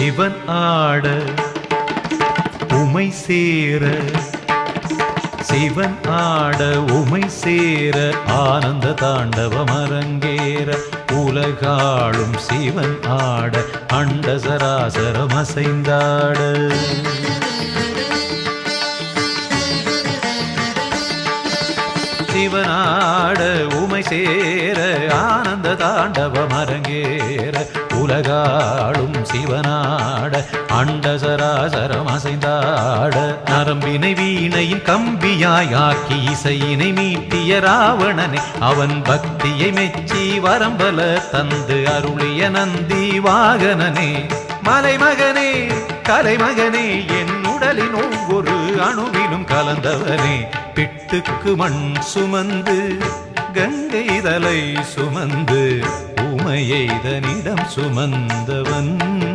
சிவன் ஆட உமை சேர. சிவன் ஆட உமை சேர ஆனந்த தாண்டவம் அரங்கேற. உலகாளும் சிவன் ஆட அண்ட சராசரம் அசைந்தாட. சிவனாட உமை சேர ஆனந்த தாண்டவம் அரங்கேற உலகாளும் சிவனாட அண்ட சராசரம் அசைந்தாட. நரம்பினை வீணையின் கம்பியாய் ஆக்கி இசையினை மீட்டிய ராவணனே அவன் பக்தியை மெச்சி வரம்பல தந்து அருளிய நந்தி வாகனனே. மலைமகனே கலைமகனே என் உடலின் ஒவ்வொரு அணுவிலும் கலந்தவனே. பிட்டுக்கு மண் சுமந்து கங்கை தலை சுமந்து உமையை தனிடம் சுமந்தவன்.